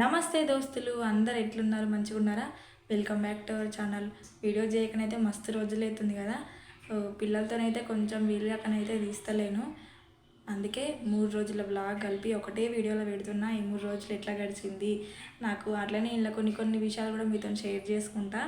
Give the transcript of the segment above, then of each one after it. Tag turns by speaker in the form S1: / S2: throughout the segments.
S1: నమస్తే దోస్తులు అందరు ఎట్లున్నారు? మంచిగా ఉన్నారా? Welcome back to our channel video చేయకనైతే మస్తు రోజులు అవుతుంది కదా పిల్లలతోనైతే కొంచెం వీలుగాకనైతే తీస్తలేను. అందుకే మూడు రోజుల బ్లాగ్ కలిపి ఒకటే వీడియోలో పెడుతున్నా. ఈ మూడు రోజులు ఎట్లా గడిచింది? నాకు అట్లనే ఇలా కొన్ని కొన్ని విషయాలు కూడా మీతో షేర్ చేసుకుంటా.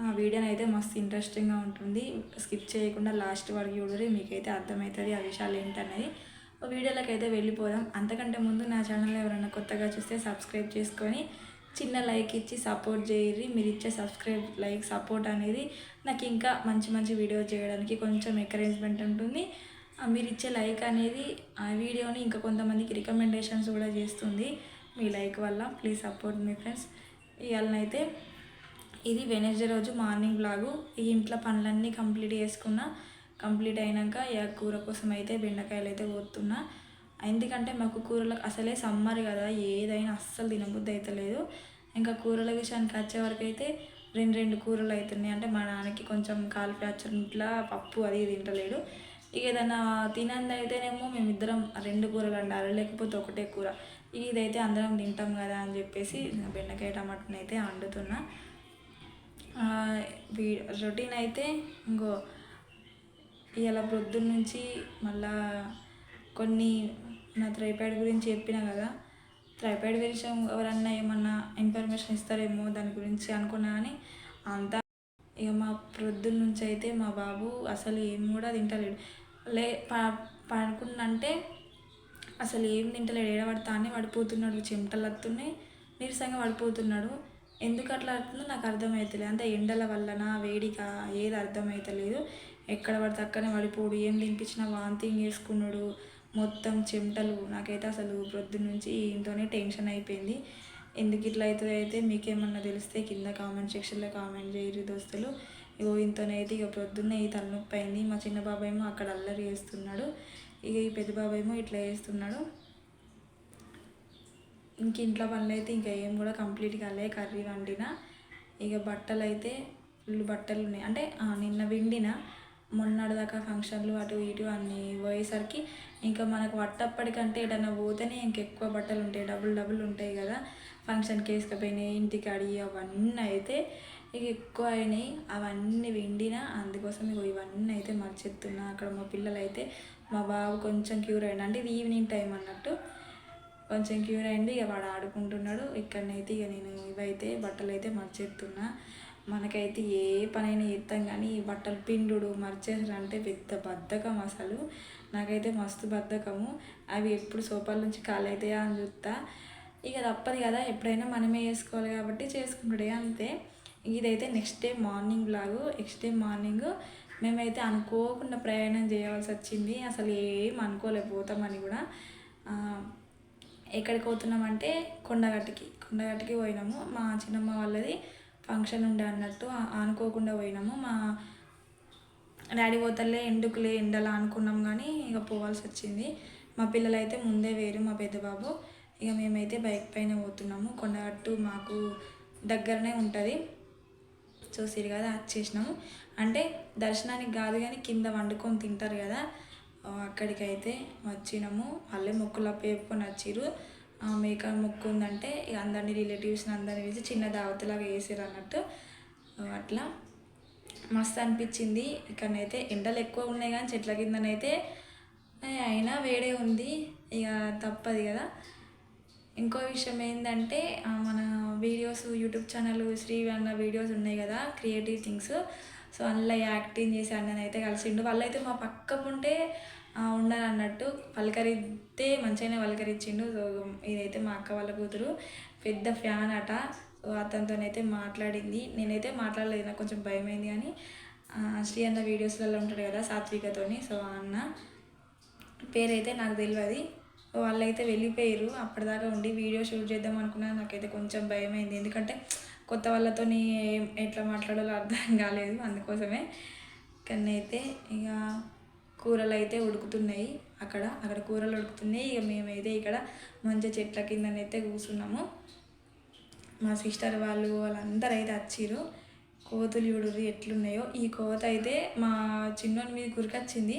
S1: ఆ వీడియోని అయితే మస్తు ఇంట్రెస్టింగ్గా ఉంటుంది. స్కిప్ చేయకుండా లాస్ట్ వరకు చూడరు. మీకైతే అర్థమవుతుంది ఆ విషయాలు ఏంటనేది. వీడియోలోకి అయితే వెళ్ళిపోదాం. అంతకంటే ముందు నా ఛానల్ ఎవరైనా కొత్తగా చూస్తే సబ్స్క్రైబ్ చేసుకొని చిన్న లైక్ ఇచ్చి సపోర్ట్ చేయరి మీరు ఇచ్చే సబ్స్క్రైబ్ లైక్ సపోర్ట్ అనేది నాకు ఇంకా మంచి మంచి వీడియో చేయడానికి కొంచెం ఎంకరేజ్మెంట్ ఉంటుంది. మీరు ఇచ్చే లైక్ అనేది ఆ వీడియోని ఇంకా కొంతమందికి రికమెండేషన్స్ కూడా చేస్తుంది. మీ లైక్ వల్ల ప్లీజ్ సపోర్ట్ మీ ఫ్రెండ్స్ ఇవాళనైతే ఇది వెనస్డే రోజు మార్నింగ్ బ్లాగు ఈ ఇంట్లో పనులన్నీ కంప్లీట్ చేసుకున్నా. కంప్లీట్ అయినాక ఇక కూర కోసం అయితే బెండకాయలు అయితే పోతున్నా ఎందుకంటే మాకు కూరలకు అసలే సమ్మర్ కదా ఏదైనా అస్సలు తినబుద్ధి అవుతలేదు ఇంకా కూరల విషయానికి వచ్చే వరకు అయితే రెండు రెండు కూరలు అవుతున్నాయి అంటే మా నాన్నకి కొంచెం కాలు ఫ్రాక్చర్ ఇంట్లో పప్పు అది తింటలేడు. ఇక ఏదైనా తినంది అయితేనేమో మేమిద్దరం రెండు కూరలు వండాలి లేకపోతే ఒకటే కూర. ఇదైతే అందరం తింటాం కదా అని చెప్పేసి బెండకాయ టమాటాని అయితే వండుతున్నా రొటీన్ అయితే ఇంకో ఇవాళ ప్రొద్దున్న నుంచి మళ్ళా కొన్ని నా త్రైపాడ్ గురించి చెప్పిన కదా థ్రైపాడ్ విషయం ఎవరన్నా ఏమన్నా ఇన్ఫర్మేషన్ ఇస్తారేమో దాని గురించి అనుకున్నా కానీ అంతా ఇక మా ప్రొద్దున్న నుంచి అయితే మా బాబు అసలు ఏం కూడా తింటలేడు. లే పడుకున్నంటే అసలు ఏం తింటలేడు ఏడబడతానే పడిపోతున్నాడు చెమటలు వస్తున్నాయి నీరసంగా పడిపోతున్నాడు. ఎందుకు అట్లా అవుతుందో నాకు అర్థమవుతలేదు అంటే ఎండల వల్లన వేడిక ఏది అర్థమవుతలేదు ఎక్కడ పడితే అక్కడనే పడిపోడు ఏం తినిపించినా వాంతింగ్ చేసుకున్నాడు. మొత్తం చెమటలు. నాకైతే అసలు ప్రొద్దు నుంచి ఇంట్లోనే టెన్షన్ అయిపోయింది. ఎందుకు ఇట్లా అవుతుంది అయితే మీకేమన్నా తెలిస్తే కింద కామెంట్ సెక్షన్లో కామెంట్ చేయరు దోస్తులు. ఇగో ఇంతనైతే ఇక ప్రొద్దున్న ఈ తలనొప్పి అయింది. మా చిన్న బాబాయ్ ఏమో అక్కడ అల్లరి చేస్తున్నాడు. ఇక ఈ పెద్ద బాబాయ్ ఏమో ఇట్లా చేస్తున్నాడు. ఇంక ఇంట్లో పనులు అయితే ఇంకా ఏం కూడా కంప్లీట్ కాలే కర్రీ వండిన. ఇక బట్టలు అయితే ఫుల్ బట్టలు ఉన్నాయి. అంటే నిన్న విండిన. మొన్నటిదాకా ఫంక్షన్లు అటు ఇటు అన్నీ పోయేసరికి ఇంకా మనకు వట్టప్పటికంటే ఏదైనా పోతేనే ఇంకెక్కువ బట్టలు ఉంటాయి. డబుల్ డబుల్ ఉంటాయి కదా. ఫంక్షన్కి వేసుకపోయినాయి ఇంటికి అడిగి అవన్నీ అయితే ఇక ఎక్కువ అయినాయి. అవన్నీ విండిన. అందుకోసం ఇక ఇవన్నీ అయితే మర్చెత్తున్నా. అక్కడ మా పిల్లలు అయితే మా బాబు కొంచెం క్యూర్ అయినా. అంటే ఇది ఈవినింగ్ టైం అన్నట్టు. కొంచెం క్యూర్ అయింది. ఇక వాడు ఆడుకుంటున్నాడు. ఇక్కడనైతే ఇక నేను ఇవైతే బట్టలు అయితే మర్చేస్తున్నా మనకైతే ఏ పనైనా చేస్తాం కానీ ఈ బట్టలు పిండుడు మర్చేసారంటే పెద్ద బద్ధకం అసలు. నాకైతే మస్తు బద్ధకము. అవి ఎప్పుడు సోపాల నుంచి ఖాళీ అవుతాయా అని చూస్తా ఇక తప్పదు కదా ఎప్పుడైనా మనమే చేసుకోవాలి కాబట్టి చేసుకుంటాడే అంతే. ఇదైతే నెక్స్ట్ డే మార్నింగ్ లాగు నెక్స్ట్ డే మార్నింగ్ మేమైతే అనుకోకుండా ప్రయాణం చేయవలసి వచ్చింది అసలు ఏం అనుకోలేకపోతామని కూడా ఎక్కడికి పోతున్నామంటే కొండగట్టుకి. కొండగట్టుకి పోయినాము. మా చిన్నమ్మ వాళ్ళది ఫంక్షన్ ఉండే అన్నట్టు అనుకోకుండా పోయినాము. మా డాడీ పోతలే ఎందుకులే ఎండలా అనుకున్నాం కానీ ఇక పోవాల్సి వచ్చింది. మా పిల్లలైతే ముందే వేరు మా పెద్ద బాబు ఇక మేమైతే బైక్ పైన పోతున్నాము. కొండగట్టు మాకు దగ్గరనే ఉంటుంది. చూసిరు కదా చేసినాము. అంటే దర్శనానికి కాదు కానీ కింద వండుకొని తింటారు కదా. అక్కడికైతే వచ్చినాము. వాళ్ళే మొక్కులు అప్ప వచ్చిరు మేక మొక్కు ఉందంటే ఇక అందరినీ రిలేటివ్స్ని అందరినీ వేసి చిన్న దావతలాగా వేసారు అన్నట్టు. అట్లా మస్తు అనిపించింది. ఇక్కడనైతే ఎండలు ఎక్కువ ఉన్నాయి కానీ చెట్ల కిందనైతే అయినా వేడే ఉంది. ఇక తప్పదు కదా. ఇంకో విషయం ఏంటంటే మన వీడియోస్ యూట్యూబ్ ఛానల్ శ్రీ అన్న వీడియోస్ ఉన్నాయి కదా క్రియేటివ్ థింగ్స్ సో అందులో యాక్టింగ్ చేసి అన్ననైతే కలిసిండు. వాళ్ళైతే మా పక్క ఉంటే ఉండాలన్నట్టు పలకరిస్తే మంచిగానే పలకరించిండు. సో ఇదైతే మా అక్క వాళ్ళ కూతురు. పెద్ద ఫ్యాన్ అట. సో అతనితోనైతే మాట్లాడింది. నేనైతే మాట్లాడలేదు. నాకు కొంచెం భయమైంది కానీ శ్రీ అన్న వీడియోస్లలో ఉంటాడు కదా సాత్వికతోని. సో అన్న పేరైతే నాకు తెలియదు వాళ్ళైతే వెళ్ళిపోయారు. అప్పటిదాకా ఉండి వీడియో షూట్ చేద్దాం అనుకున్నా నాకైతే కొంచెం భయమైంది. ఎందుకంటే కొత్త వాళ్ళతోని ఎట్లా మాట్లాడాలో అర్థం కాలేదు అందుకోసమే. కానీ అయితే ఇక కూరలు అయితే ఉడుకుతున్నాయి. అక్కడ అక్కడ కూరలు ఉడుకుతున్నాయి. ఇక మేమైతే ఇక్కడ మంచి చెట్ల కిందనైతే కూర్చున్నాము. మా సిస్టర్ వాళ్ళు వాళ్ళందరూ అయితే వచ్చిర్రు కోతులు చూడరు ఎట్లున్నాయో. ఈ కోత అయితే మా చిన్నోని మీద కురికొచ్చింది.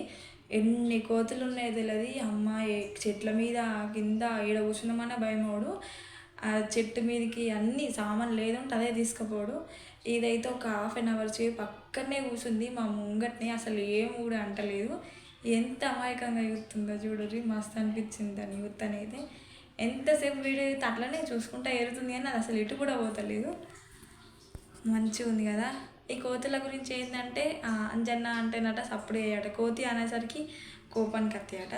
S1: ఎన్ని కోతులు ఉన్నాయో తెలియదు అమ్మ చెట్ల మీద కింద ఈడ కూర్చున్నామన్న భయమోడు. ఆ చెట్టు మీదకి అన్ని సామాన్ లేదంటే అదే తీసుకుపోడు. ఇదైతే ఒక హాఫ్ అన్ అవర్ చేయి పక్కనే కూర్చుంది మా ముంగట్ని అసలు ఏం కూడా అంటలేదు. ఎంత అమాయకంగా చూస్తుందో చూడరి మస్తు అనిపించింది దాని యూత్ అనేది. ఎంతసేపు వీడియో అయితే అట్లనే చూసుకుంటా ఏరుతుంది కానీ అది అసలు ఇటు కూడా పోతలేదు. మంచిగా ఉంది కదా. ఈ కోతుల గురించి ఏంటంటే అంజన్న అంటేనట సప్పుడు అయ్యాట. కోతి అనేసరికి కోపానికి అత్తాయట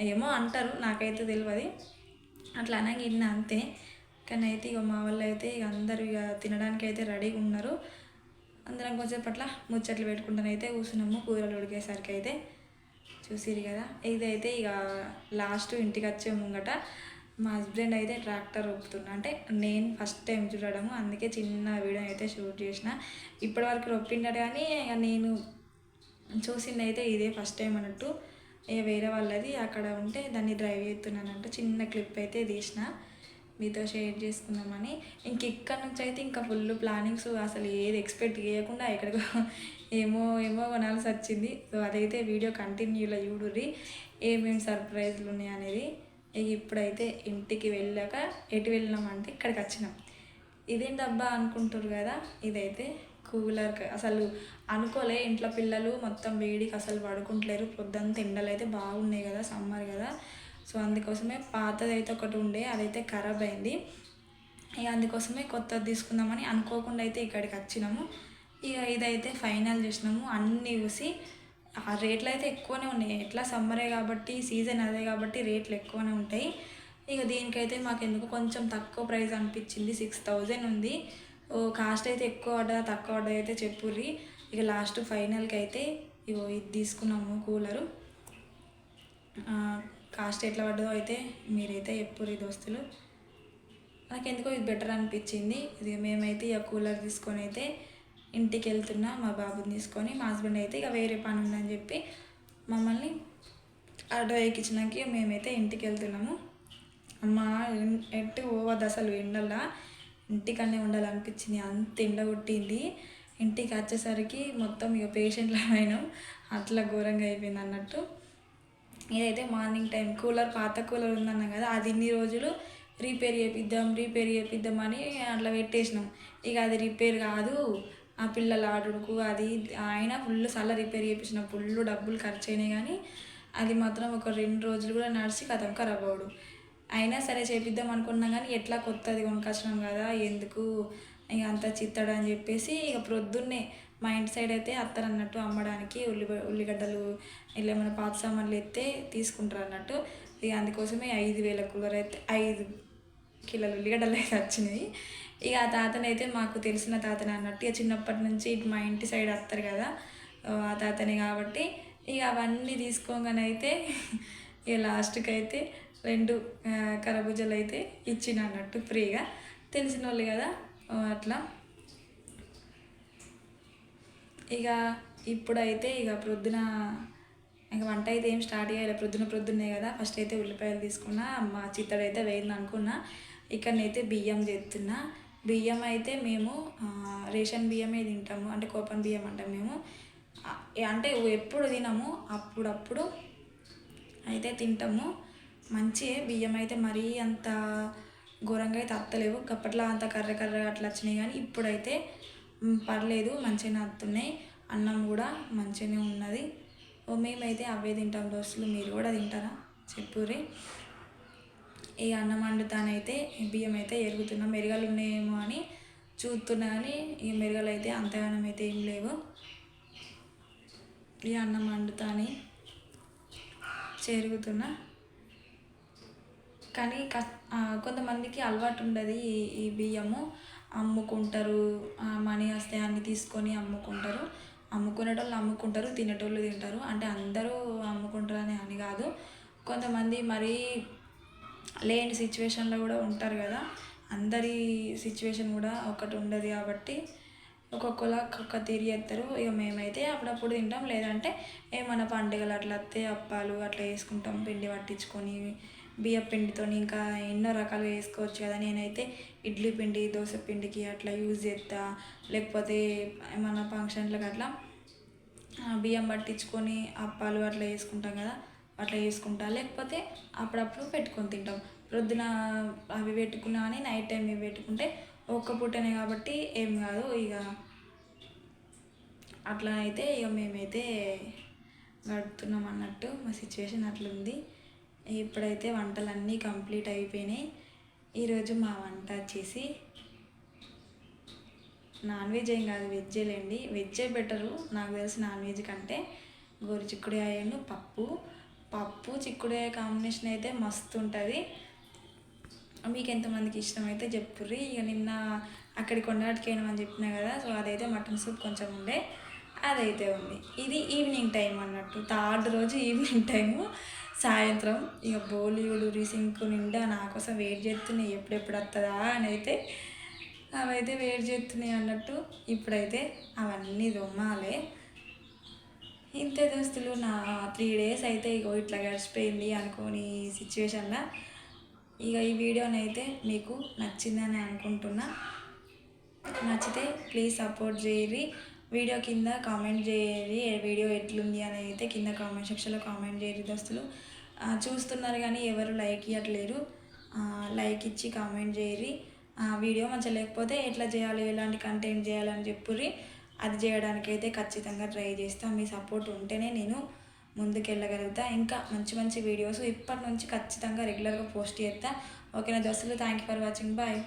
S1: ఏమో అంటారు నాకైతే తెలియదు అట్లా అనగా ఇన్న అంతే. కానీ అయితే ఇక మా వాళ్ళు అయితే ఇక అందరూ ఇక తినడానికి అయితే రెడీగా ఉన్నారు. అందరం కొంచెం పట్ల ముచ్చట్లు పెట్టుకుంటాను అయితే కూర్చున్నాము. కూరలు ఉడికేసరికి అయితే చూసిరు కదా. ఇదైతే ఇక లాస్ట్ ఇంటికి వచ్చే ముంగట మా హస్బెండ్ అయితే ట్రాక్టర్ ఒప్పుతున్నా. అంటే నేను ఫస్ట్ టైం చూడడము. అందుకే చిన్న వీడియో అయితే షూట్ చేసిన. ఇప్పటివరకు రొప్పిండాడు కానీ ఇక నేను చూసింది అయితే ఇదే ఫస్ట్ టైం అన్నట్టు. వేరే వాళ్ళది అక్కడ ఉంటే దాన్ని డ్రైవ్ చేస్తున్నానంట. చిన్న క్లిప్ అయితే తీసిన. మీతో షేర్ చేసుకుందామని. ఇంక ఇక్కడ నుంచి అయితే ఇంకా ఫుల్ ప్లానింగ్స్ అసలు ఏది ఎక్స్పెక్ట్ చేయకుండా ఎక్కడికో ఏమో ఏమో కొనాల్సి వచ్చింది. సో అదైతే వీడియో కంటిన్యూలో చూడుర్రి. ఏమేమి సర్ప్రైజ్లు ఉన్నాయి అనేది ఇక ఇప్పుడైతే ఇంటికి వెళ్ళాక ఎటు వెళ్ళినామంటే ఇక్కడికి వచ్చినాం. ఇదేంటబ్బా అనుకుంటారు కదా? ఇదైతే కూలర్ అసలు అనుకోలే ఇంట్లో పిల్లలు మొత్తం వేడికి అసలు పడుకుంటలేరు. పొద్దుంతా ఎండలు అయితే బాగున్నాయి కదా సమ్మర్ కదా. సో అందుకోసమే పాతది అయితే ఒకటి ఉండే అదైతే ఖరాబ్ అయింది. ఇక అందుకోసమే కొత్తది తీసుకుందామని అనుకోకుండా అయితే ఇక్కడికి వచ్చినాము. ఇక ఇదైతే ఫైనల్ చేసినాము. అన్నీ చూసి ఆ రేట్లు అయితే ఎక్కువనే ఉన్నాయి. ఎట్లా సమ్మరే కాబట్టి సీజన్ అదే కాబట్టి రేట్లు ఎక్కువనే ఉంటాయి. ఇక దీనికైతే మాకు ఎందుకు కొంచెం తక్కువ ప్రైస్ అనిపించింది. సిక్స్ థౌజండ్ ఉంది. కాస్ట్ అయితే ఎక్కువ ఆర్డర్ తక్కువ ఆర్డర్ అయితే చెప్పుర్రి. ఇక లాస్ట్ ఫైనల్కి అయితే ఇగో ఇది తీసుకున్నాము కూలరు. కాస్ట్ ఎట్లా పడ్డదో అయితే మీరైతే చెప్పుర్రి దోస్తులు. నాకు ఎందుకో ఇది బెటర్ అనిపించింది. ఇది మేమైతే ఇక కూలర్ తీసుకొని అయితే ఇంటికి వెళ్తున్నా మా బాబుని తీసుకొని మా హస్బెండ్ అయితే ఇక వేరే పని ఉందని చెప్పి మమ్మల్ని ఆటో ఎక్కించినాక మేమైతే ఇంటికి వెళ్తున్నాము అమ్మ ఎట్టు ఎటు పోవద్దు అసలు ఎండల్లా ఇంటికనే ఉండాలనిపించింది. అంత ఎండ కొట్టింది ఇంటికి వచ్చేసరికి మొత్తం ఇక పేషెంట్లు అయినాం అట్లా ఘోరంగా అయిపోయింది అన్నట్టు. ఇదైతే మార్నింగ్ టైం. కూలర్ పాత కూలర్ ఉందన్నాం కదా అది ఇన్ని రోజులు రిపేర్ చేపిద్దాం రిపేర్ చేపిద్దాం అని అట్లా పెట్టేసినాం. ఇక అది రిపేర్ కాదు. ఆ పిల్లల ఆడుకు అది ఆయన ఫుల్ సల్ల రిపేర్ చేయించిన ఫుల్ డబ్బులు ఖర్చు అయినాయి కానీ అది మాత్రం ఒక రెండు రోజులు కూడా నడిచి కథం ఖరాబ్ అవడు అయినా సరే చేపిద్దాం అనుకున్నా కానీ ఎట్లా కొత్తది కొనుకొచ్చినాం కదా ఎందుకు ఇక అంత చిత్తడు అని చెప్పేసి ఇక ప్రొద్దున్నే మా ఇంటి సైడ్ అయితే అత్తరు అన్నట్టు అమ్మడానికి ఉల్లి ఉల్లిగడ్డలు ఇలా ఏమైనా పాత సామాన్లు ఎత్తే తీసుకుంటారు అన్నట్టు. ఇక అందుకోసమే ఐదు వేల కూలర్ అయితే ఐదు కిలోల ఉల్లిగడ్డలు అయితే వచ్చినాయి. ఇక ఆ తాతనైతే మాకు తెలిసిన తాతనే అన్నట్టు ఇక చిన్నప్పటి నుంచి ఇటు మా ఇంటి సైడ్ వస్తారు కదా ఆ తాతనే కాబట్టి ఇక అవన్నీ తీసుకోగానైతే ఇక లాస్ట్కి అయితే రెండు ఆ, కరబూజలు అయితే ఇచ్చిన అన్నట్టు ఫ్రీగా. తెలిసిన వాళ్ళు కదా అట్లా. ఇక ఇప్పుడైతే ఇక ప్రొద్దున ఇక వంట అయితే ఏం స్టార్ట్ చేయాలి. ప్రొద్దున ప్రొద్దున్నే కదా ఫస్ట్ అయితే ఉల్లిపాయలు తీసుకున్నా మా చిత్తడైతే వేయింది అనుకున్నా ఇక్కడనైతే బియ్యం చేస్తున్నా. బియ్యం అయితే మేము రేషన్ బియ్యమే తింటాము అంటే కోపం బియ్యం అంటాం మేము. అంటే ఎప్పుడు తినము అప్పుడప్పుడు అయితే తింటాము. మంచి బియ్యం అయితే మరీ అంత ఘోరంగా అయితే అత్తలేవు. అప్పట్లో అంత కర్ర కర్ర అట్లా వచ్చినాయి కానీ ఇప్పుడైతే పర్లేదు మంచిగానే వస్తున్నాయి అన్నం కూడా మంచిగానే ఉన్నది. ఓ మేమైతే అవే తింటాం దోస్తులు. మీరు కూడా తింటారా? చెప్పురే ఈ అన్నం వండుతానైతే ఈ బియ్యం అయితే ఎరుగుతున్నాం. మెరుగలు ఉన్నాయేమో అని చూస్తున్నా కానీ ఈ మెరగలు అయితే అంతగానం అయితే ఏం లేవు. ఈ అన్నం వండుతాని చెరుగుతున్నా. కానీ కొంతమందికి అలవాటు ఉండదు ఈ బియ్యము. అమ్ముకుంటారు మనీ వస్తే అన్ని తీసుకొని అమ్ముకుంటారు. అమ్ముకునేటోళ్ళు అమ్ముకుంటారు తినేటోళ్ళు తింటారు. అంటే అందరూ అమ్ముకుంటారని అని కాదు. కొంతమంది మరీ లేని సిచ్యువేషన్లో కూడా ఉంటారు కదా. అందరి సిచ్యువేషన్ కూడా ఒకటి ఉండదు కాబట్టి ఒక్కొక్కలా ఒక్కొక్క తీరి చేస్తారు. ఇక మేమైతే అప్పుడప్పుడు తింటాం. లేదంటే ఏమైనా పండుగలు అట్లా వస్తే అప్పాలు అట్లా వేసుకుంటాం. పిండి పట్టించుకొని బియ్య పిండితో ఇంకా ఎన్నో రకాలుగా వేసుకోవచ్చు కదా. నేనైతే ఇడ్లీ పిండి దోశ పిండికి అట్లా యూజ్ చేస్తా లేకపోతే ఏమైనా ఫంక్షన్లకు అట్లా బియ్యం పట్టించుకొని అప్పాలు అట్లా వేసుకుంటాం కదా. అట్లా వేసుకుంటా లేకపోతే అప్పుడప్పుడు పెట్టుకొని తింటాం. ప్రొద్దున అవి పెట్టుకున్నా అని నైట్ టైం ఇవి పెట్టుకుంటే ఒక్క పూటనే కాబట్టి ఏం కాదు. ఇక అట్లా అయితే ఇక మేమైతే గడుపుతున్నాం అన్నట్టు మా సిచ్యువేషన్ అట్లుంది. ఇప్పుడైతే వంటలన్నీ కంప్లీట్ అయిపోయినాయి. ఈరోజు మా వంట వచ్చేసి నాన్ వెజ్ ఏం కాదు వెజ్జేలేండి వెజ్జే బెటరు. నాకు తెలిసి నాన్ వెజ్ కంటే గోరు చిక్కుడుకాయను పప్పు. పప్పు చిక్కుడుకాయ కాంబినేషన్ అయితే మస్తు ఉంటుంది. మీకు ఎంతమందికి ఇష్టమైతే చెప్పుర్రి. ఇక నిన్న అక్కడికి కొండగట్టుకి అని చెప్పినా కదా సో అదైతే మటన్ సూప్ కొంచెం ఉండే అదైతే ఉంది. ఇది ఈవినింగ్ టైం అన్నట్టు. థర్డ్ రోజు ఈవినింగ్ టైము. సాయంత్రం ఇక బోలివుడు రీసింక్ నిండా నా కోసం వెయిట్ చేస్తున్నాయి ఎప్పుడెప్పుడు వస్తుందా అని అయితే అవైతే వెయిట్ చేస్తున్నాయి అన్నట్టు ఇప్పుడైతే అవన్నీ దొమ్మాలే. ఇంతే దోస్తులు నా త్రీ డేస్ అయితే ఇగో ఇట్లా గడిచిపోయింది అనుకోని సిచ్యువేషన్లో. ఇక ఈ వీడియోనైతే మీకు నచ్చిందని అనుకుంటున్నా. నచ్చితే ప్లీజ్ సపోర్ట్ చేయరి వీడియో కింద కామెంట్ చేయరి వీడియో ఎట్లుంది అని అయితే కింద కామెంట్ సెక్షన్లో కామెంట్ చేయరు దస్తులు. చూస్తున్నారు కానీ ఎవరు లైక్ ఇవ్వట్లేరు లైక్ ఇచ్చి కామెంట్ చేయరి ఆ, వీడియో మంచిగా లేకపోతే ఎట్లా చేయాలి ఎలాంటి కంటెంట్ చేయాలని చెప్పుర్రి. అది చేయడానికి అయితే ఖచ్చితంగా ట్రై చేస్తా. మీ సపోర్ట్ ఉంటేనే నేను ముందుకెళ్ళగలుగుతా. ఇంకా మంచి మంచి వీడియోస్ ఇప్పటి నుంచి ఖచ్చితంగా రెగ్యులర్గా పోస్ట్ చేస్తా. ఓకేనా దోస్తులు? Thank you for watching. Bye.